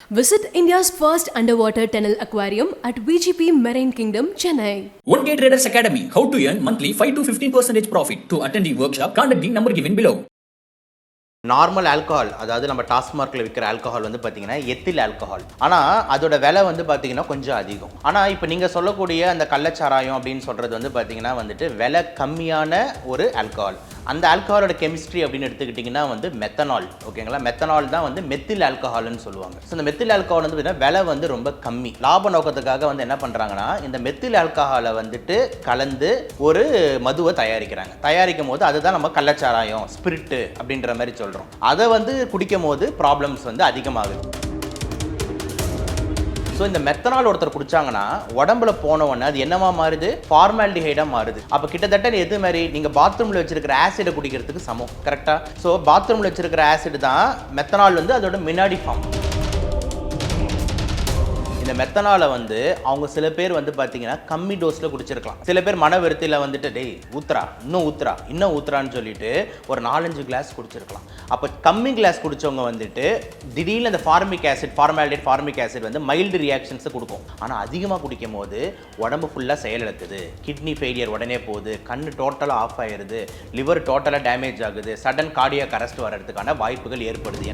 Visit India's first underwater tunnel aquarium at VGP Marine Kingdom, Chennai. One Day Traders Academy. How to earn monthly 5 to 15 percentage profit. To attend the workshop, contact the number given below. Normal alcohol அதாவது நம்ம டாஸ்மார்க்கில் விற்கிற alcohol வந்து பார்த்தீங்கன்னா ethyl alcohol ஆனால் அதோட விலை வந்து பார்த்தீங்கன்னா கொஞ்சம் அதிகம் ஆனால் இப்போ நீங்கள் சொல்லக்கூடிய அந்த கள்ளச்சாராயம் அப்படின்னு சொல்கிறது வந்து பார்த்தீங்கன்னா வந்துட்டு விலை கம்மியான ஒரு ஆல்கஹால் அந்த ஆல்கஹாலோட கெமிஸ்ட்ரி அப்படின்னு எடுத்துக்கிட்டிங்கன்னா வந்து மெத்தனால் ஓகேங்களா மெத்தனால் தான் வந்து மெத்தில் ஆல்கஹால்னு சொல்லுவாங்க. ஸோ இந்த மெத்தில் ஆல்கஹால் வந்து பார்த்தீங்கன்னா விலை வந்து ரொம்ப கம்மி. லாப நோக்கத்துக்காக வந்து என்ன பண்ணுறாங்கன்னா இந்த மெத்தில் ஆல்கஹாலை வந்துட்டு கலந்து ஒரு மதுவை தயாரிக்கிறாங்க. தயாரிக்கும் போது அதுதான் நம்ம கள்ளச்சாராயம் ஸ்பிரிட்டு அப்படின்ற மாதிரி சொல்கிறோம் அதை வந்து குடிக்கும் போது ப்ராப்ளம்ஸ் வந்து அதிகமாகுது. ஸோ இந்த மெத்தனால் ஒருத்தர் குடிச்சாங்கன்னா உடம்புல போனவொடனே அது என்னவா மாறுது? ஃபார்மாலிடிஹைடாக மாறுது. அப்போ கிட்டத்தட்ட எது மாதிரி? நீங்கள் பாத்ரூமில் வச்சிருக்கிற ஆசிடை குடிக்கிறதுக்கு சமம். கரெக்டாக ஸோ பாத்ரூமில் வச்சிருக்கிற ஆசிட் தான் மெத்தனால் வந்து அதோட மினாடி ஃபார்ம் இந்த மெத்தனாலை வந்து அவங்க சில பேர் வந்து பார்த்தீங்கன்னா கம்மி டோஸில் குடிச்சிருக்கலாம். சில பேர் மன விருத்தியில் வந்துட்டு டேய் ஊத்துறா இன்னும் ஊத்துறா இன்னும் ஊத்துறான்னு சொல்லிட்டு ஒரு நாலஞ்சு கிளாஸ் குடிச்சிருக்கலாம். அப்போ கம்மி கிளாஸ் குடித்தவங்க வந்துட்டு திடீர்னு அந்த formic acid formaldehyde formic acid வந்து மைல்டு ரியாக்ஷன்ஸை கொடுக்கும். ஆனால் அதிகமாக குடிக்கும் போது உடம்பு ஃபுல்லாக செயலிழக்குது. கிட்னி ஃபெயிலியர் உடனே போகுது. கண் டோட்டலாக ஆஃப் ஆயிடுது லிவர் டோட்டலாக டேமேஜ் ஆகுது. சடன் கார்டியாக கரஸ்ட் வர்றதுக்கான வாய்ப்புகள் ஏற்படுது.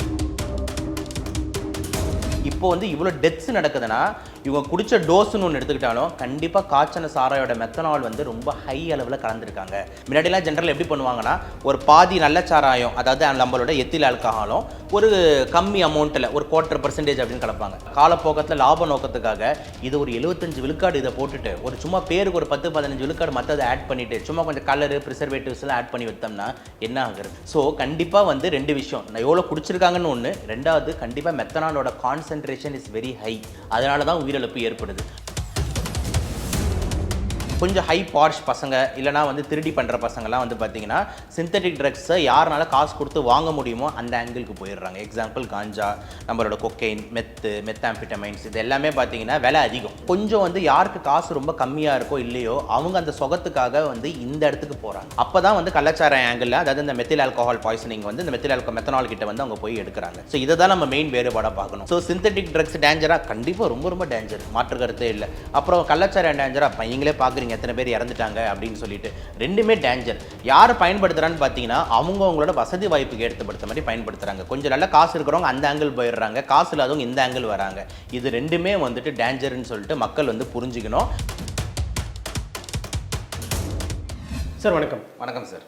இப்போ வந்து இவ்வளோ டெத்ஸ் நடக்குதுன்னா இவங்க குடித்த டோஸ்ன்னு ஒன்று எடுத்துக்கிட்டாலும் கண்டிப்பாக காய்ச்சன சாராயோட மெத்தனால் வந்து ரொம்ப ஹை அளவில் கலந்துருக்காங்க. முன்னாடிலாம் ஜென்ரல் எப்படி பண்ணுவாங்கன்னா ஒரு பாதி நல்ல சாராயம் அதாவது நம்மளோட எத்தில் ஆல்கஹாலும் ஒரு கம்மி அமௌண்ட்டில் ஒரு குவார்ட்டர் பர்சன்டேஜ் அப்படின்னு கலப்பாங்க. காலப்போக்கத்தில் லாப நோக்கத்துக்காக இது ஒரு எழுபத்தஞ்சு விழுக்காடு இதை போட்டுட்டு ஒரு சும்மா பேருக்கு ஒரு பத்து பதினஞ்சு விழுக்காடு மற்றதை ஆட் பண்ணிவிட்டு சும்மா கொஞ்சம் கலரு ப்ரிசர்வேட்டிவ்ஸ்லாம் ஆட் பண்ணி வைத்தோம்னா என்ன ஆகுறது? ஸோ கண்டிப்பாக வந்து ரெண்டு விஷயம். நான் எவ்வளோ குடிச்சிருக்காங்கன்னு ஒன்று ரெண்டாவது கண்டிப்பாக மெத்தனாலோட கான்சென்ட்ரேஷன் இஸ் வெரி ஹை அதனால தான் உயிர் உயிரிழப்பு ஏற்படுது. கொஞ்சம் ஹை பார்ஷ் பசங்க இல்லைனா வந்து திருடி பண்ணுற பசங்கள்லாம் வந்து பார்த்தீங்கன்னா சிந்தட்டிக் ட்ரக்ஸை யாருனால காசு கொடுத்து வாங்க முடியுமோ அந்த ஆங்கிளுக்கு போயிடுறாங்க. எக்ஸாம்பிள் காஞ்சா நம்மளோட கொக்கைன் மெத்து மெத்தாம்பிட்டமைன்ஸ் இது எல்லாமே பார்த்தீங்கன்னா விலை அதிகம். கொஞ்சம் வந்து யாருக்கு காசு ரொம்ப கம்மியாக இருக்கோ இல்லையோ அவங்க அந்த சொகத்துக்காக வந்து இந்த இடத்துக்கு போகிறாங்க அப்போ தான் வந்து கள்ளச்சார ஆங்கிளில் அதாவது இந்த மெத்தில் ஆல்கஹால் பாய்சனிங் வந்து இந்த மெத்தில் ஆல்கோ மெத்தனால் கிட்ட வந்து அவங்க போய் எடுக்கிறாங்க. ஸோ இதை தான் நம்ம மெயின் வேறுபாடாக பார்க்கணும். ஸோ சிந்தட்டிக் ட்ரக்ஸ் டேஞ்சராக கண்டிப்பாக ரொம்ப ரொம்ப டேஞ்சர் மாற்று கருத்தே இல்லை. அப்புறம் கள்ளச்சாரம் டேஞ்சராக நீங்களே பார்க்குறீங்க. எத்தனை பேர் இறந்துட்டாங்க அப்படின்னு சொல்லிட்டு ரெண்டுமே டேஞ்சர் யார் பயன்படுத்துகிறான்னு பார்த்தீங்கன்னா அவங்க அவங்களோட வசதி வாய்ப்புக்கு ஏற்படுத்த மாதிரி பயன்படுத்துகிறாங்க கொஞ்சம் நல்ல காசு இருக்கிறவங்க அந்த ஆங்கிள் போயிடுறாங்க. காசு இல்லாதவங்க இந்த ஆங்கிள் வராங்க. இது ரெண்டுமே வந்துட்டு டேஞ்சர்னு சொல்லிட்டு மக்கள் வந்து புரிஞ்சுக்கணும். சார் வணக்கம். வணக்கம் சார்.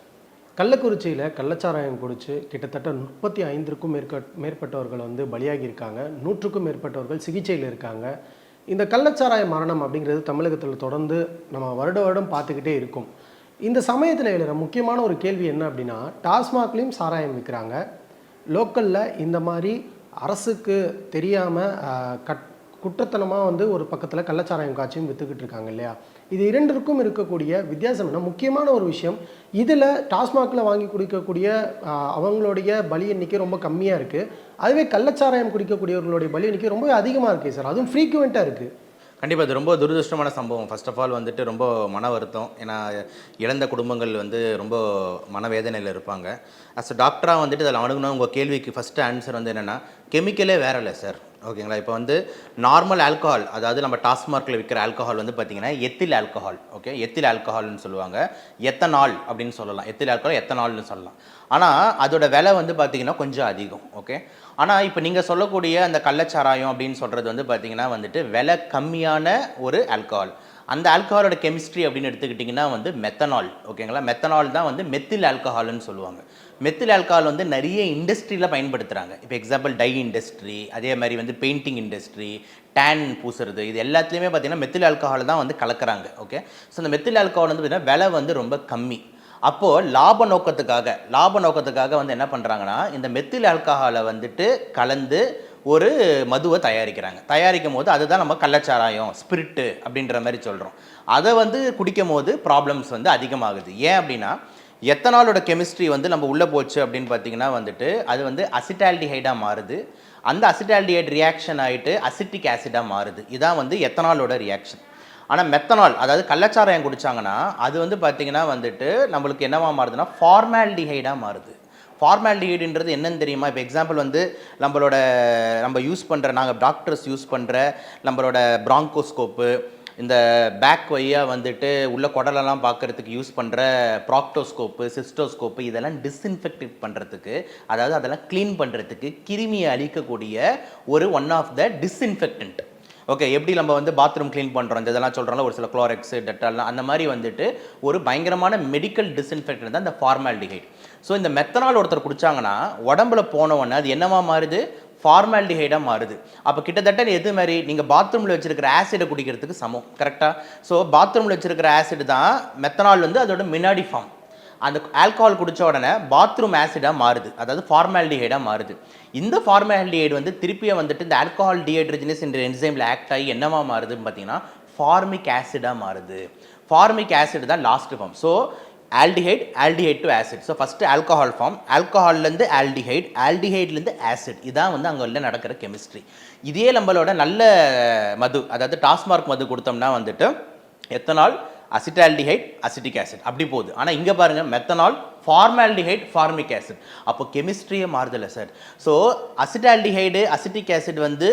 கள்ளக்குறிச்சியில் கள்ளச்சாராயம் குடிச்சு கிட்டத்தட்ட முப்பத்தி ஐந்திற்கும் மேற்க மேற்பட்டவர்கள் வந்து பலியாகி இருக்காங்க நூற்றுக்கும் மேற்பட்டவர்கள் சிகிச்சையில் இருக்காங்க. இந்த கள்ளச்சாராய மரணம் அப்படிங்கிறது தமிழகத்தில் தொடர்ந்து நம்ம வருட வருடம் பார்த்துக்கிட்டே இருக்கும். இந்த சமயத்தில் எழுற முக்கியமான ஒரு கேள்வி என்ன அப்படின்னா டாஸ்மாக்லேயும் சாராயம் விற்கிறாங்க லோக்கலில் இந்த மாதிரி அரசுக்கு தெரியாமல் கட் குற்றத்தனமாக வந்து ஒரு பக்கத்தில் கள்ளச்சாராயம் காட்சியும் விற்றுக்கிட்டு இருக்காங்க இல்லையா? இது இரண்டிற்கும் இருக்கக்கூடிய வித்தியாசம் என்ன? முக்கியமான ஒரு விஷயம் இதில் டாஸ்மாகில் வாங்கி குடிக்கக்கூடிய அவங்களுடைய பலி எண்ணிக்கை ரொம்ப கம்மியாக இருக்குது அதுவே கள்ளச்சாராயம் குடிக்கக்கூடியவர்களுடைய பலி எண்ணிக்கை ரொம்ப அதிகமாக இருக்குது சார். அதுவும் ஃப்ரீக்குவெண்ட்டாக இருக்குது கண்டிப்பாக இது ரொம்ப துரதிருஷ்டமான சம்பவம். ஃபர்ஸ்ட் ஆஃப் ஆல் வந்துட்டு ரொம்ப மன வருத்தம். ஏன்னா இழந்த குடும்பங்கள் வந்து ரொம்ப மனவேதனையில் இருப்பாங்க. அஸ் டாக்டராக வந்துட்டு அதில் அணுகுனா உங்கள் கேள்விக்கு ஃபஸ்ட்டு ஆன்சர் வந்து என்னென்னா கெமிக்கலே வேற இல்லை சார். ஓகேங்களா? இப்போ வந்து நார்மல் ஆல்கஹால் அதாவது நம்ம டாஸ்மார்க்கில் விற்கிற ஆல்கஹால் வந்து பார்த்தீங்கன்னா எத்தில் ஆல்கஹால் ஓகே எத்தில் ஆல்கஹால்னு சொல்லுவாங்க. எத்தனால் அப்படின்னு சொல்லலாம். எத்தில் ஆல்கஹால் எத்தனால்னு சொல்லலாம். ஆனால் அதோட விலை வந்து பார்த்தீங்கன்னா கொஞ்சம் அதிகம் ஓகே ஆனால் இப்போ நீங்கள் சொல்லக்கூடிய அந்த கள்ளச்சாராயம் அப்படின்னு சொல்கிறது வந்து பார்த்தீங்கன்னா வந்துட்டு விலை கம்மியான ஒரு ஆல்கஹால் அந்த ஆல்கஹாலோட கெமிஸ்ட்ரி அப்படின்னு எடுத்துக்கிட்டிங்கன்னா வந்து மெத்தனால் ஓகேங்களா? மெத்தனால் தான் வந்து மெத்தில் ஆல்கஹால்னு சொல்லுவாங்க. மெத்தில் ஆல்கஹால் வந்து நிறைய இண்டஸ்ட்ரியில் பயன்படுத்துகிறாங்க இப்போ எக்ஸாம்பிள் டை இண்டஸ்ட்ரி அதே மாதிரி வந்து பெயிண்டிங் இண்டஸ்ட்ரி டேன் பூசுறது இது எல்லாத்துலேயுமே பார்த்தீங்கன்னா மெத்தில் ஆல்கஹால் தான் வந்து கலக்கிறாங்க ஓகே ஸோ அந்த மெத்தில் ஆல்கஹால் வந்து பார்த்தீங்கன்னா விலை வந்து ரொம்ப கம்மி. அப்போது லாப நோக்கத்துக்காக லாப நோக்கத்துக்காக வந்து என்ன பண்ணுறாங்கன்னா இந்த மெத்தில் ஆல்கஹாலை வந்துட்டு கலந்து ஒரு மதுவை தயாரிக்கிறாங்க. தயாரிக்கும் போது அதுதான் நம்ம கள்ளச்சாராயம் ஸ்பிரிட்டு அப்படின்ற மாதிரி சொல்கிறோம் அதை வந்து குடிக்கும் போது ப்ராப்ளம்ஸ் வந்து அதிகமாகுது. ஏன் அப்படின்னா எத்தனாலோட கெமிஸ்ட்ரி வந்து நம்ம உள்ளே போச்சு அப்படின்னு பார்த்தீங்கன்னா வந்துட்டு அது வந்து அசிட்டால்டிஹைடாக மாறுது. அந்த அசிட்டால்டிஹைட் ரியாக்ஷன் ஆகிட்டு அசிட்டிக் ஆசிடாக மாறுது. இதான் வந்து எத்தனாலோட ரியாக்ஷன் ஆனால் மெத்தனால் அதாவது கள்ளச்சாராயம் குடிச்சாங்கன்னா அது வந்து பார்த்திங்கன்னா வந்துட்டு நம்மளுக்கு என்னவா மாறுதுன்னா ஃபார்மால்டிஹைடாக மாறுது. ஃபார்மாலிட்டின்றது என்னன்னு தெரியுமா? இப்போ எக்ஸாம்பிள் வந்து நம்மளோட நம்ம யூஸ் பண்ணுற நாங்கள் டாக்டர்ஸ் யூஸ் பண்ணுற நம்மளோட ப்ராங்கோஸ்கோப்பு இந்த பேக் வழியாக வந்துட்டு உள்ள குடலெல்லாம் பார்க்கறதுக்கு யூஸ் பண்ணுற ப்ராக்டோஸ்கோப்பு சிஸ்டோஸ்கோப்பு இதெல்லாம் டிஸ்இன்ஃபெக்டிவ் பண்ணுறதுக்கு அதாவது அதெல்லாம் க்ளீன் பண்ணுறதுக்கு கிருமியை அழிக்கக்கூடிய ஒரு one of the disinfectant okay எப்படி நம்ம வந்து பாத்ரூம் க்ளீன் பண்ணுறோம் இந்த இதெல்லாம் சொல்கிறோம்ல ஒரு சில குளோரெக்ஸ் டெட்டால்லாம் அந்த மாதிரி வந்துட்டு ஒரு பயங்கரமான மெடிக்கல் டிஸ்இன்ஃபெக்டன் தான் இந்த ஃபார்மாலிடிஹைட் ஸோ இந்த மெத்தனால் ஒருத்தர் குடித்தாங்கன்னா உடம்புல போனவொன்னே அது என்னவா மாறுது? ஃபார்மால்டிஹைடாக மாறுது. அப்போ கிட்டத்தட்ட எது மாதிரி? நீங்கள் பாத்ரூமில் வச்சுருக்கிற ஆசிடை குடிக்கிறதுக்கு சமம் கரெக்டாக ஸோ பாத்ரூமில் வச்சுருக்கிற ஆசிட் தான் மெத்தனால் வந்து அதோட மினாடி ஃபார்ம் அந்த ஆல்கஹால் குடித்த உடனே பாத்ரூம் ஆசிடாக மாறுது. அதாவது ஃபார்மால்டிஹைடாக மாறுது. இந்த ஃபார்மால்டிஹைடு வந்து திருப்பியே வந்துட்டு இந்த ஆல்கஹால் டிஹைட்ரஜனஸ் என்ற என்சைமில் ஆக்ட் ஆகி என்னவா மாறுதுன்னு பார்த்தீங்கன்னா ஃபார்மிக் ஆசிடாக மாறுது. ஃபார்மிக் ஆசிட் தான் last form so aldehyde aldehyde to acid so first alcohol form ஆல்கஹால்லேருந்து aldehyde ஆல்டிஹைட்லேருந்து ஆசிட் இதான் வந்து அங்கே உள்ள நடக்கிற கெமிஸ்ட்ரி இதே நம்மளோட நல்ல மது அதாவது டாஸ்மார்க் மது கொடுத்தோம்னா வந்துட்டு எத்தனால்? அசிட்டால்டிஹைட் அசிட்டிக் ஆசிட் அப்படி போகுது. ஆனால் இங்கே பாருங்கள் மெத்தனால் ஃபார்மால்டிஹைட் ஃபார்மிக் ஆசிட் அப்போ கெமிஸ்ட்ரியே மாறுதில்லை sir so acetaldehyde acetic acid வந்து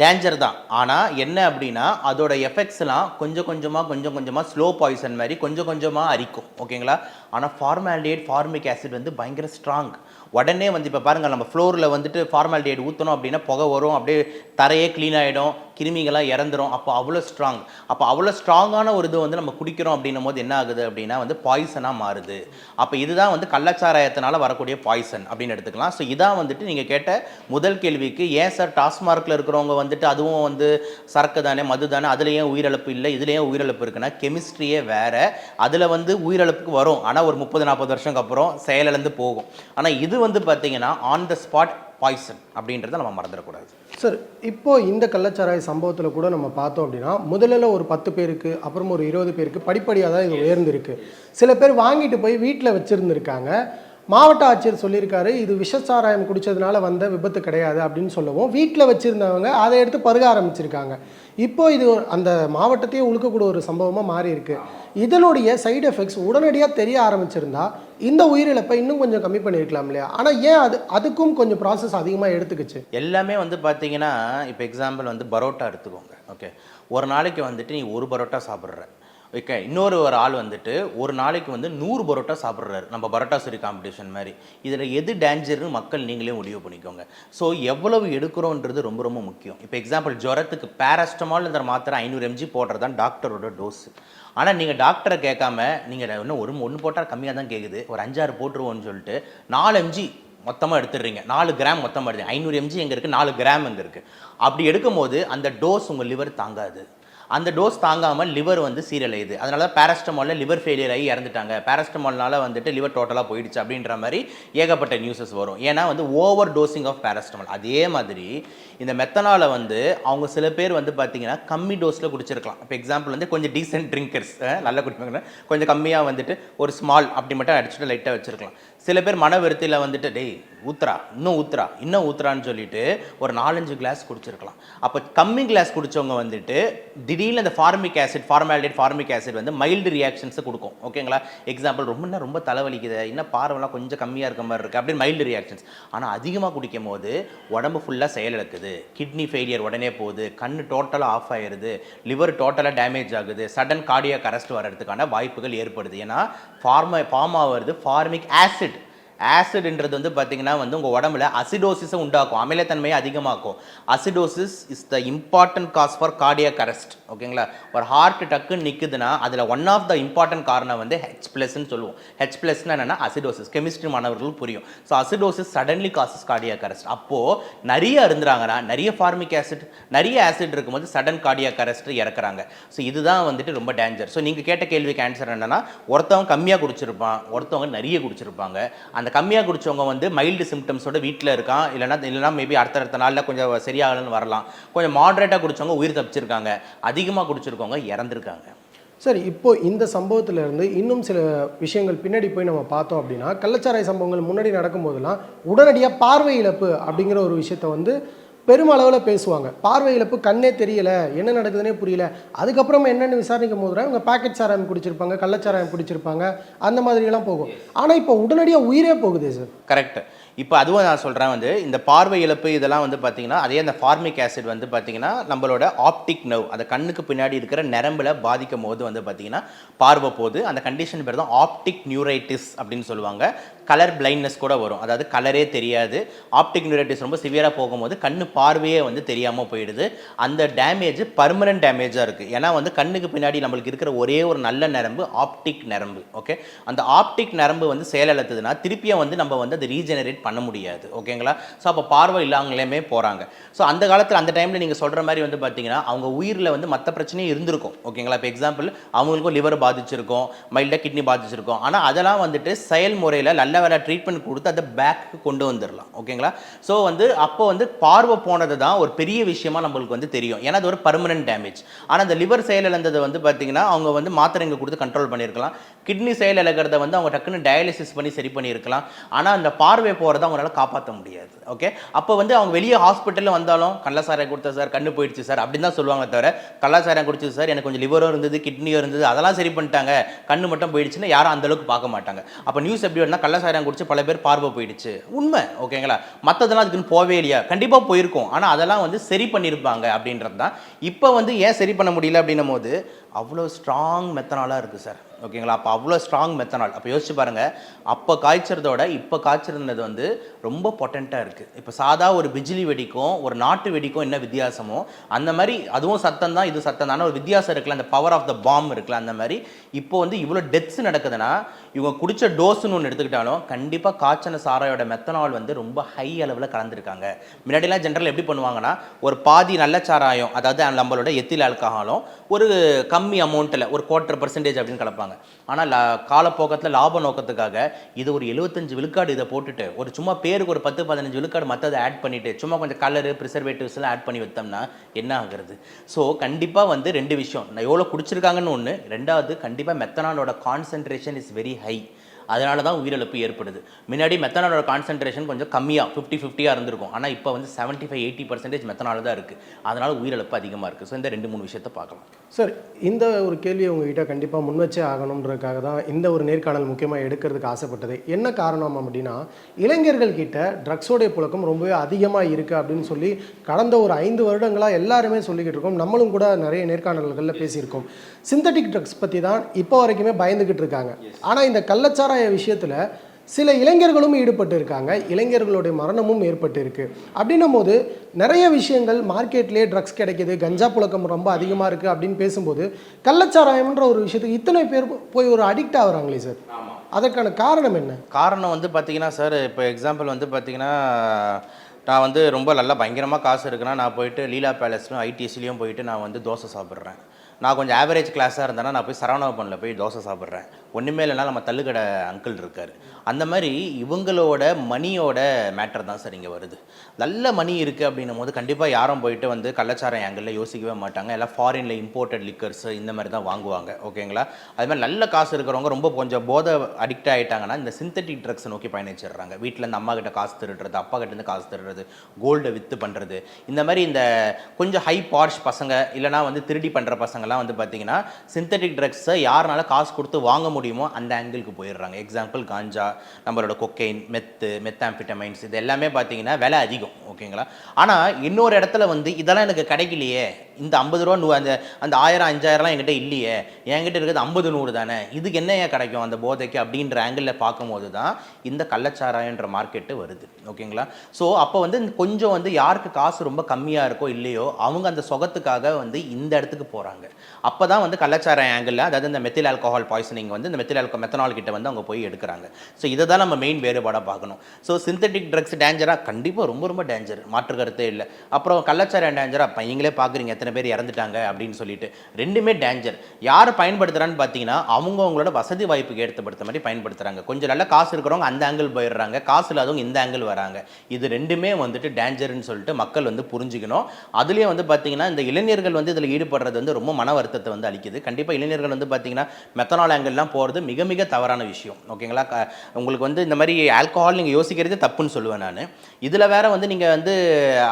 டேஞ்சர் தான். ஆனால் என்ன அப்படின்னா அதோட எஃபெக்ட்ஸ்லாம் கொஞ்சம் கொஞ்சமாக கொஞ்சம் கொஞ்சமாக ஸ்லோ பாய்சன் மாதிரி கொஞ்சம் கொஞ்சமாக அரிக்கும். ஓகேங்களா ஆனால் ஃபார்மாலிடேட் ஃபார்மிக் ஆசிட் வந்து பயங்கர ஸ்ட்ராங் உடனே வந்து இப்போ பாருங்கள் நம்ம ஃப்ளோரில் வந்துட்டு ஃபார்மாலிடேட் ஊற்றணும் அப்படின்னா புகை வரும். அப்படியே தரையே க்ளீன் ஆகிடும் கிருமிகளாக இறந்துரும். அப்போ அவ்வளோ ஸ்ட்ராங் அப்போ அவ்வளோ ஸ்ட்ராங்கான ஒரு இது வந்து நம்ம குடிக்கிறோம் அப்படின்னும் போது என்ன ஆகுது அப்படின்னா வந்து பாய்சனாக மாறுது. அப்போ இதுதான் வந்து கள்ளச்சாராயத்தினால வரக்கூடிய பாய்சன் அப்படின்னு எடுத்துக்கலாம். ஸோ இதான் வந்துட்டு நீங்கள் கேட்ட முதல் கேள்விக்கு ஏன் சார் டாஸ்மார்க்கில் இருக்கிறவங்க வந்துட்டு அதுவும் வந்து சரக்கு தானே மது தானே அதில் உயிரிழப்பு இல்லை இதுலேயும் உயிரிழப்பு இருக்குன்னா கெமிஸ்ட்ரியே வேறு அதில் வந்து உயிரிழப்புக்கு வரும். ஆனால் ஒரு முப்பது நாற்பது வருஷத்துக்கு அப்புறம் செயலிழந்து போகும். ஆனால் இது வந்து பார்த்தீங்கன்னா ஆன் த ஸ்பாட் பாய்சன் அப்படின்றத நம்ம மறந்துடக்கூடாது. சார் இப்போ இந்த கள்ளச்சாராய சம்பவத்தில் கூட நம்ம பார்த்தோம் அப்படின்னா முதல்ல ஒரு பத்து பேருக்கு அப்புறம் ஒரு இருபது பேருக்கு படிப்படியாக தான் இது உயர்ந்திருக்கு. சில பேர் வாங்கிட்டு போய் வீட்டில் வச்சுருந்துருக்காங்க. மாவட்ட ஆட்சியர் சொல்லியிருக்காரு இது விஷச்சாராயம் குடித்ததுனால வந்த விபத்து கிடையாது அப்படின்னு சொல்லவும் வீட்டில் வச்சுருந்தவங்க அதை எடுத்து பருக ஆரம்பிச்சிருக்காங்க. இப்போ இது அந்த மாவட்டத்தையே உழுக்கக்கூடிய ஒரு சம்பவமாக மாறி இருக்கு இதனுடைய சைடு எஃபெக்ட்ஸ் உடனடியாக தெரிய ஆரம்பிச்சிருந்தா இந்த உயிரிழப்பை இன்னும் கொஞ்சம் கம்மி பண்ணியிருக்கலாம் இல்லையா? ஆனால் ஏன் அது அதுக்கும் கொஞ்சம் ப்ராசஸ் அதிகமாக எடுத்துக்கிச்சு? எல்லாமே வந்து பார்த்தீங்கன்னா இப்போ எக்ஸாம்பிள் வந்து பரோட்டா எடுத்துக்கோங்க ஓகே ஒரு நாளைக்கு வந்துட்டு நீ ஒரு பரோட்டா சாப்பிட்ற. ஓகே இன்னொரு ஒரு ஆள் வந்துட்டு ஒரு நாளைக்கு வந்து நூறு பரோட்டா சாப்பிட்றாரு. நம்ம பரோட்டா சரி காம்படிஷன் மாதிரி. இதில் எது டேஞ்சர்னு மக்கள் நீங்களே முடிவு பண்ணிக்கோங்க. ஸோ எவ்வளவு எடுக்கிறோன்றது ரொம்ப ரொம்ப முக்கியம். இப்போ எக்ஸாம்பிள் ஜுரத்துக்கு பேராஸ்டமால்ங்கிற மாத்திரை ஐநூறு எம்ஜி போடுறது தான் டாக்டரோட டோஸ் ஆனால் நீங்கள் டாக்டரை கேட்காம நீங்கள் இன்னும் ஒரு ஒன்று போட்டால் கம்மியாக தான் கேட்குது ஒரு அஞ்சாறு போட்டுருவோன்னு சொல்லிட்டு நாலு எம்ஜி மொத்தமாக எடுத்துடுறீங்க. நாலு கிராம் மொத்தமாக எடுத்து ஐநூறு எம்ஜி எங்கே இருக்குது நாலு கிராம் எங்கே இருக்குது அப்படி எடுக்கும்போது அந்த டோஸ் உங்கள் லிவர் தாங்காது. அந்த டோஸ் தாங்காமல் லிவர் வந்து சீரழியுது. அதனால தான் பேரஸ்டமாலில் லிவர் ஃபெயிலியர் ஆகி இறந்துட்டாங்க. பேரஸ்டமால்னால வந்துட்டு லிவர் டோட்டலாக போயிடுச்சு அப்படின்ற மாதிரி ஏகப்பட்ட நியூஸஸ் வரும். ஏன்னா வந்து ஓவர் டோசிங் ஆஃப் பேரஸ்டமால் அதே மாதிரி இந்த மெத்தனாலை வந்து அவங்க சில பேர் வந்து பார்த்தீங்கன்னா கம்மி டோஸில் குடிச்சிருக்கலாம். இப்போ எக்ஸாம்பிள் வந்து கொஞ்சம் டீசென்ட் ட்ரிங்கர்ஸ் நல்ல குடிப்பாங்க. கொஞ்சம் கம்மியாக வந்துட்டு ஒரு ஸ்மால் அப்படி மட்டும் அடிச்சுட்டு லைட்டாக வச்சுருக்கலாம். சில பேர் மன விருத்தியில் வந்துட்டு டேய் ஊத்துறா இன்னும் ஊத்துறா இன்னும் ஊத்துறான்னு சொல்லிட்டு ஒரு நாலஞ்சு கிளாஸ் குடிச்சிருக்கலாம். அப்போ கம்மி கிளாஸ் குடித்தவங்க வந்துட்டு திடீர்னு அந்த formic acid formaldehyde formic acid வந்து மைல்டு ரியாக்ஷன்ஸை கொடுக்கும். ஓகேங்களா எக்ஸாம்பிள் ரொம்ப இன்னும் ரொம்ப தலைவலிக்குது இன்னும் பார்வைலாம் கொஞ்சம் கம்மியாக இருக்க மாதிரி இருக்குது அப்படின்னு மைல்டு ரியாக்ஷன்ஸ் ஆனால் அதிகமாக குடிக்கும் போது உடம்பு ஃபுல்லாக செயலிழக்குது. கிட்னி ஃபெயிலியர் உடனே போகுது கண் டோட்டலாக ஆஃப் ஆயிடுது லிவர் டோட்டலாக டேமேஜ் ஆகுது சடன் கார்டியாக அரெஸ்ட் வர்றதுக்கான வாய்ப்புகள் ஏற்படுது. ஏன்னா ஃபார்ம ஃபார்ம் ஆகிறது ஃபார்மிக் ஆசிட் ஆசிட்ன்றது வந்து பார்த்தீங்கன்னா வந்து உங்கள் உடம்புல அசிடோசிஸை உண்டாக்கும் அமிலத்தன்மையை அதிகமாக்கும். Acidosis is the important cause for cardiac arrest ஓகேங்களா ஒரு ஹார்ட் டக்குன்னு நிற்குதுன்னா அதில் ஒன் ஆஃப் த இம்பார்ட்டன்ட் காரணம் வந்து ஹெச் ப்ளஸ்ன்னு சொல்லுவோம். ஹெச் ப்ளஸ்னா என்னென்னா அசிடோசிஸ் கெமிஸ்ட்ரி மாணவர்களுக்கு புரியும். So acidosis suddenly causes cardiac arrest அப்போது நிறைய இருந்துறாங்கன்னா நிறைய ஃபார்மிக் ஆசிட் நிறைய ஆசிட் இருக்கும்போது சடன் கார்டியாக் அரெஸ்ட் இறக்குறாங்க. ஸோ இதுதான் வந்துட்டு ரொம்ப டேஞ்சர் ஸோ நீங்கள் கேட்ட கேள்விக்கு ஆன்சர் என்னென்னா ஒருத்தவங்க கம்மியாக குடிச்சிருப்பான் ஒருத்தவங்க நிறைய குடிச்சிருப்பாங்க. அந்த அந்த கம்மியாக குடித்தவங்க வந்து மைல்டு சிம்டம்ஸோட வீட்டில் இருக்கான். இல்லைனா இல்லைனா மேபி அடுத்த அடுத்த நாளில் கொஞ்சம் சரியாகலன்னு வரலாம். கொஞ்சம் மாட்ரேட்டாக குடித்தவங்க உயிர் தப்பிச்சிருக்காங்க. அதிகமாக குடிச்சிருக்கவங்க இறந்துருக்காங்க. சரி இப்போ இந்த சம்பவத்திலேருந்து இன்னும் சில விஷயங்கள் பின்னாடி போய் நம்ம பார்த்தோம் அப்படின்னா கள்ளச்சாராய சம்பவங்கள் முன்னாடி நடக்கும்போதெல்லாம் உடனடியாக பார்வை இழப்பு அப்படிங்கிற ஒரு விஷயத்த வந்து பெருமளவில் பேசுவாங்க. பார்வை இழப்பு கண்ணே தெரியல என்ன நடக்குதுன்னே புரியல. அதுக்கப்புறமா என்னென்னு விசாரிக்கும் போது இவங்க பாக்கெட் சாராயம் குடிச்சிருப்பாங்க கள்ளச்சாராயம் குடிச்சிருப்பாங்க அந்த மாதிரியெல்லாம் போகும். ஆனால் இப்போ உடனடியாக உயிரே போகுதே சார் கரெக்ட் இப்போ அதுவும் நான் சொல்கிறேன் வந்து இந்த பார்வை இழப்பு இதெல்லாம் வந்து பார்த்தீங்கன்னா அதே அந்த ஃபார்மிக் ஆசிட் வந்து பார்த்திங்கன்னா நம்மளோட ஆப்டிக் நவ் அந்த கண்ணுக்கு பின்னாடி இருக்கிற நரம்பில் பாதிக்கும் போது வந்து பார்த்திங்கன்னா பார்வை போகுது அந்த கண்டிஷன் பேர் தான் ஆப்டிக் நியூரைட்டிஸ் அப்படின்னு சொல்லுவாங்க. கலர் பிளைண்ட்னஸ் கூட வரும். அதாவது கலரே தெரியாது. ஆப்டிக் நியூரைட்டிஸ் ரொம்ப சிவியராக போகும்போது கண்ணு பார்வையே வந்து தெரியாமல் போயிடுது. அந்த டேமேஜ் பர்மனன்ட் டேமேஜாக இருக்குது ஏன்னா வந்து கண்ணுக்கு பின்னாடி நம்மளுக்கு இருக்கிற ஒரே ஒரு நல்ல நரம்பு ஆப்டிக் நரம்பு. ஓகே அந்த ஆப்டிக் நரம்பு வந்து செயலிழத்ததுன்னா திருப்பியும் வந்து நம்ம வந்து அதை ரீஜெனரேட் பண்ண முடியாது ஓகேங்களா? ஸோ அப்போ பார்வை இல்லாமலேயுமே போகிறாங்க ஸோ அந்த காலத்தில் அந்த டைமில் நீங்கள் சொல்கிற மாதிரி வந்து பார்த்தீங்கன்னா அவங்க உயிரில் வந்து மற்ற பிரச்சனையும் இருந்திருக்கும் ஓகேங்களா? இப்போ எக்ஸாம்பிள் அவங்களுக்கும் லிவர் பாதிச்சிருக்கும் மைல்டாக கிட்னி பாதிச்சிருக்கும். ஆனால் அதெல்லாம் வந்துட்டு செயல்முறையில் நல்ல வேலை ட்ரீட்மெண்ட் கொடுத்து அதை பேக்கு கொண்டு வந்துடலாம் ஓகேங்களா? ஸோ வந்து அப்போ வந்து பார்வை போனது தான் ஒரு பெரிய விஷயமா நம்மளுக்கு வந்து தெரியும். ஏன்னா அது ஒரு பர்மனன்ட் டேமேஜ் ஆனால் அந்த லிவர் செயலிழந்தது வந்து பார்த்தீங்கன்னா அவங்க வந்து மாத்திரைங்க கொடுத்து கண்ட்ரோல் பண்ணியிருக்கலாம். கிட்னி செயல் இழக்கிறத வந்து அவங்க டக்குன்னு டயாலிசிஸ் பண்ணி சரி பண்ணியிருக்கலாம். ஆனால் அந்த பார்வை போகிற போகிறத அவங்களால காப்பாற்ற முடியாது. ஓகே அப்போ வந்து அவங்க வெளியே ஹாஸ்பிட்டலில் வந்தாலும் கள்ளசாராயம் கொடுத்த சார் கண்ணு போயிடுச்சு சார் அப்படின்னு தான் சொல்லுவாங்க தவிர கள்ளசாரம் குடிச்சது சார் எனக்கு கொஞ்சம் லிவரோ இருந்தது கிட்னியோ இருந்தது அதெல்லாம் சரி பண்ணிட்டாங்க. கண்ணு மட்டும் போயிடுச்சுன்னு யாரும் அந்தளவுக்கு பார்க்க மாட்டாங்க. அப்போ நியூஸ் எப்படி வரும்னா கள்ளசாரம் குடிச்சு பல பேர் பார்வை போயிடுச்சு. உண்மை ஓகேங்களா மற்றதெல்லாம் அதுக்குன்னு போவே இல்லையா? கண்டிப்பாக போயிருக்கும். ஆனால் அதெல்லாம் வந்து சரி பண்ணியிருப்பாங்க அப்படின்றது தான். இப்போ வந்து ஏன் சரி பண்ண முடியல அப்படின்னும் போது அவ்வளோ ஸ்ட்ராங் மெத்தனாலாக இருக்குது சார். ஓகேங்களா? அப்போ அவ்வளோ ஸ்ட்ராங் மெத்தனால் அப்போ யோசிச்சு பாருங்கள் அப்போ காய்ச்சறதோட இப்போ காய்ச்சிருந்தது வந்து ரொம்ப பொட்டண்ட்டாக இருக்குது இப்போ சாதா ஒரு பிஜிலி வெடிக்கும் ஒரு நாட்டு வெடிக்கும் என்ன வித்தியாசமோ அந்த மாதிரி அதுவும் சத்தம் தான் இது சத்தம் தானே. ஒரு வித்தியாசம் இருக்குல்ல அந்த பவர் ஆஃப் த பாம் இருக்குல்ல அந்த மாதிரி. இப்போ வந்து இவ்வளோ டெத்ஸ் நடக்குதுன்னா இவங்க குடித்த டோஸ்னு ஒன்று எடுத்துக்கிட்டாலும் கண்டிப்பாக காய்ச்சன சாராயோட மெத்தனால் வந்து ரொம்ப ஹை அளவில் கலந்துருக்காங்க. முன்னாடிலாம் ஜென்ரல் எப்படி பண்ணுவாங்கன்னா ஒரு பாதி நல்ல சாராயம் அதாவது நம்மளோட எத்தில் ஆல்கஹாலும் ஒரு கம்மி அமௌண்ட்டில் ஒரு குவார்ட்டர் பர்சன்டேஜ் அப்படின்னு கலப்பாங்க. ஆனால் லா காலப்போக்கத்தில் லாப நோக்கத்துக்காக இது ஒரு எழுபத்தஞ்சு விழுக்காடு இதை போட்டுட்டு ஒரு சும்மா பேருக்கு ஒரு பத்து பதினஞ்சு விழுக்காடு மற்றதை ஆட் பண்ணிட்டு சும்மா கொஞ்சம் கலரு ப்ரிசர்வேட்டிவ்ஸ்லாம் ஆட் பண்ணி வைத்தோம்னா என்ன ஆகுறது? ஸோ கண்டிப்பாக வந்து ரெண்டு விஷயம். நான் எவ்வளோ குடிச்சிருக்காங்கன்னு ஒன்று ரெண்டாவது கண்டிப்பாக மெத்தனாலோட கான்சென்ட்ரேஷன் இஸ் வெரி ஹை அதனால தான் உயிரிழப்பு ஏற்படுது. முன்னாடி மெத்தனாலோட கான்சென்ட்ரேஷன் கொஞ்சம் கம்மியாக ஃபிஃப்டி ஃபிஃப்டியாக இருந்திருக்கும். ஆனால் இப்போ வந்து செவன்ட்டி ஃபைவ் எயிட்டி பர்சன்டேஜ் மெத்தனால தான் இருக்குது அதனால உயிரிழப்பு அதிகமாக இருக்குது ஸோ இந்த ரெண்டு மூணு விஷயத்தை பார்க்கலாம். சார் இந்த ஒரு கேள்வியை உங்ககிட்ட கண்டிப்பாக முன் வச்சே ஆகணுன்றதுக்காக தான் இந்த ஒரு நேர்காணல் முக்கியமாக எடுக்கிறதுக்கு ஆசைப்பட்டது. என்ன காரணம் அப்படின்னா இளைஞர்கள் கிட்ட ட்ரக்ஸோடைய புழக்கம் ரொம்பவே அதிகமாக இருக்குது அப்படின்னு சொல்லி கடந்த ஒரு ஐந்து வருடங்களாக எல்லாருமே சொல்லிக்கிட்டு இருக்கோம். நம்மளும் கூட நிறைய நேர்காணல்களில் பேசியிருக்கோம். சிந்தட்டிக் ட்ரக்ஸ் பற்றி தான் இப்போ வரைக்குமே பயந்துக்கிட்டு இருக்காங்க. ஆனால் இந்த கள்ளச்சாராய விஷயத்தில் சில இளைஞர்களும் ஈடுபட்டு இருக்காங்க இளைஞர்களுடைய மரணமும் ஏற்பட்டு இருக்கு அப்படின்னும் போது நிறைய விஷயங்கள் மார்க்கெட்லேயே ட்ரக்ஸ் கிடைக்குது. கஞ்சா புழக்கம் ரொம்ப அதிகமாக இருக்குது அப்படின்னு பேசும்போது கள்ளச்சாராயம்ன்ற ஒரு விஷயத்துக்கு இத்தனை பேர் போய் ஒரு அடிக்ட் ஆகுறாங்களே சார் அதற்கான காரணம் என்ன? காரணம் வந்து பார்த்தீங்கன்னா சார் இப்போ எக்ஸாம்பிள் வந்து பார்த்தீங்கன்னா நான் வந்து ரொம்ப நல்லா பயங்கரமாக காசு இருக்குன்னா நான் போயிட்டு லீலா பேலஸ்லையும் ஐடிசிலையும் போயிட்டு நான் வந்து தோசை சாப்பிட்றேன். நான் கொஞ்சம் ஆவரேஜ் கிளாஸாக இருந்தேன்னா நான் போய் சரவணபவனில் போய் தோசை சாப்பிட்றேன். ஒன்றுமே இல்லைனா நம்ம தள்ளுக்கடை அங்கிள் இருக்கார். அந்த மாதிரி இவங்களோட மணியோட மேட்டர் தான் சார் இங்கே வருது. நல்ல மணி இருக்குது அப்படின்னும் போது கண்டிப்பாக யாரும் போயிட்டு வந்து கள்ளச்சாரம் ஆங்கிளில் யோசிக்கவே மாட்டாங்க. எல்லாம் ஃபாரினில் இம்போர்ட்டட் லிக்கர்ஸ் இந்த மாதிரி தான் வாங்குவாங்க. ஓகேங்களா அது மாதிரி நல்ல காசு இருக்கிறவங்க ரொம்ப கொஞ்சம் போதை அடிக்ட் ஆகிட்டாங்கன்னா இந்த சிந்தட்டிக் ட்ரக்ஸ் நோக்கி பயணிச்சிடுறாங்க. வீட்டில் இருந்து அம்மா கிட்ட காசு திருடுறது அப்பா கிட்டேருந்து காசு திருடுறது கோல்டை விற்று பண்ணுறது இந்த மாதிரி இந்த கொஞ்சம் ஹை பார்ஷ் பசங்க இல்லைனா வந்து திருடி பண்ணுற பசங்கலாம் வந்து பார்த்தீங்கன்னா சிந்தட்டிக் ட்ரக்ஸை யாருனால காசு கொடுத்து வாங்க முடியுமோ அந்த ஆங்கிளுக்கு போயிடுறாங்க. எக்ஸாம்பிள் காஞ்சா நம்மளோட கொக்கைன் மெத்து மெத்தாம்பிட்டமைன்ஸ் இது எல்லாமே பார்த்தீங்கன்னா விலை அதிகம். ஓகேங்களா ஆனால் இன்னொரு இடத்துல வந்து இதெல்லாம் எனக்கு கிடைக்கலையே. இந்த ஐம்பது ரூபா நூ அந்த அந்த ஆயிரம் அஞ்சாயிரம்லாம் என்கிட்ட இல்லையே. என்கிட்ட இருக்கிறது ஐம்பது நூறு தானே. இதுக்கு என்ன ஏன் கிடைக்கும் அந்த போதைக்கு அப்படின்ற ஆங்கிளில் பார்க்கும்போது தான் இந்த கள்ளச்சாராயன்ற மார்க்கெட்டு வருது. ஓகேங்களா? ஸோ அப்போ வந்து கொஞ்சம் வந்து யாருக்கு காசு ரொம்ப கம்மியாக இருக்கோ இல்லையோ அவங்க அந்த சொகத்துக்காக வந்து இந்த இடத்துக்கு போகிறாங்க அப்போ தான் வந்து கள்ளச்சாராய ஆங்கிளில் அதாவது இந்த மெத்தில் ஆல்கஹால் பாய்சனிங் வந்து இந்த மெத்தில் ஆல்கோ மெத்தனால் கிட்ட வந்து அவங்க போய் எடுக்கிறாங்க. ஸோ இதை தான் நம்ம மெயின் வேறுபாடாக பார்க்கணும். ஸோ சிந்தட்டிக் ட்ரக்ஸ் டேஞ்சராக கண்டிப்பாக ரொம்ப ரொம்ப டேஞ்சர் மாற்று கருத்தே இல்லை. அப்புறம் கள்ளச்சாராயம் டேஞ்சராக பையங்களே பார்க்குறீங்க இத்தனை பேர் இறந்துட்டாங்க அப்படின்னு சொல்லிட்டு ரெண்டுமே டேஞ்சர் யார் பயன்படுத்துகிறான்னு பார்த்தீங்கன்னா அவங்க அவங்களோட வசதி வாய்ப்புக்கு ஏற்படுத்த மாதிரி பயன்படுத்துகிறாங்க கொஞ்சம் நல்ல காசு இருக்கிறவங்க அந்த ஆங்கிள் போயிடுறாங்க. காசு இல்லாதவங்க இந்த ஆங்கிள் வராங்க. இது ரெண்டுமே வந்துட்டு டேஞ்சர்னு சொல்லிட்டு மக்கள் வந்து புரிஞ்சுக்கணும். அதுலேயே வந்து பார்த்தீங்கன்னா இந்த இளைஞர்கள் வந்து இதில் ஈடுபடுறது வந்து ரொம்ப மன வருத்தத்தை வந்து அளிக்குது. கண்டிப்பாக இளைஞர்கள் வந்து பார்த்தீங்கன்னா மெத்தனால் ஆங்கிள்லாம் போகிறது மிக மிக தவறான விஷயம். ஓகேங்களா உங்களுக்கு வந்து இந்த மாதிரி ஆல்கஹால் நீங்கள் யோசிக்கிறதே தப்புன்னு சொல்லுவேன் நான். இதில் வேற வந்து நீங்கள் வந்து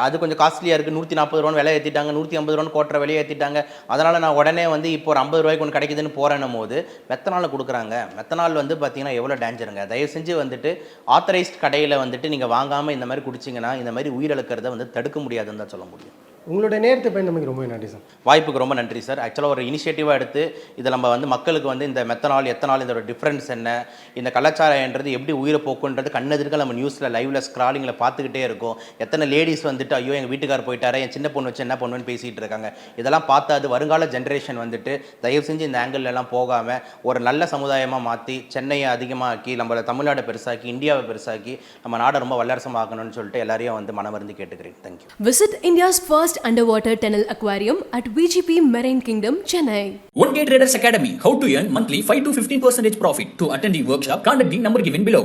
அது கொஞ்சம் காஸ்ட்லியாக இருக்குது நூற்றி நாற்பது ரூபான்னு விலை ஏற்றிட்டாங்க நூற்றி ஐம்பது ரூபான்னு கோட்டரை விலையை ஏற்றிட்டாங்க அதனால் நான் உடனே வந்து இப்போ ஒரு ஐம்பது ரூபாய்க்கு ஒன்று கிடைக்குதுன்னு போகிறேன்னும் போது மெத்தனால் கொடுக்குறாங்க. மெத்தனால் வந்து பார்த்தீங்கன்னா எவ்வளோ டேஞ்சருங்க தயவு செஞ்சு வந்துட்டு ஆத்தரைஸ்ட் கடையில் வந்துட்டு நீங்கள் வாங்காமல் இந்த மாதிரி குடிச்சிங்கன்னா இந்த மாதிரி உயிரிழக்கிறத வந்து தடுக்க முடியாதுன்னு தான் சொல்ல முடியும். உங்களுடைய நேரத்தை பயந்தமைக்கு ரொம்ப நன்றி சார். வாய்ப்புக்கு ரொம்ப நன்றி சார். ஆக்சுவலாக ஒரு இனிஷியேட்டிவாக எடுத்து இதை நம்ம வந்து மக்களுக்கு வந்து இந்த மெத்தனால் எத்தனால் இதோட டிஃப்ரென்ஸ் என்ன இந்த கலாச்சாரம்ன்றது எப்படி உயிரை போக்குன்றது கண்ணெதிர்க்க நம்ம நியூஸில் லைவ்ல ஸ்க்ராலிங்கில் பார்த்துக்கிட்டே இருக்கோம். எத்தனை லேடிஸ் வந்துட்டு ஐயோ எங்கள் வீட்டுக்கார் போயிட்டாரே என் சின்ன பொண்ணு வச்சு என்ன பண்ணுவேன்னு பேசிகிட்டு இருக்காங்க. இதெல்லாம் பார்த்தா அது வருங்கால ஜென்ரேஷன் வந்துட்டு தயவு செஞ்சு இந்த எல்லாம் போகாமல் ஒரு நல்ல சமுதாயமாக மாற்றி சென்னையை அதிகமாக்கி நம்மள தமிழ்நாடை பெருசாக்கி இந்தியாவை பெருசாக்கி நம்ம நாடை ரொம்ப வல்லரசமாக்கணும்னு சொல்லிட்டு எல்லாரையும் வந்து மனமருந்து கேட்டுக்கிறேன். Thank you Visit India's first underwater tunnel aquarium at VGP Marine Kingdom, Chennai. One Day Traders Academy. How to earn monthly 5 to 15% profit. To attend the workshop, contact the number given below.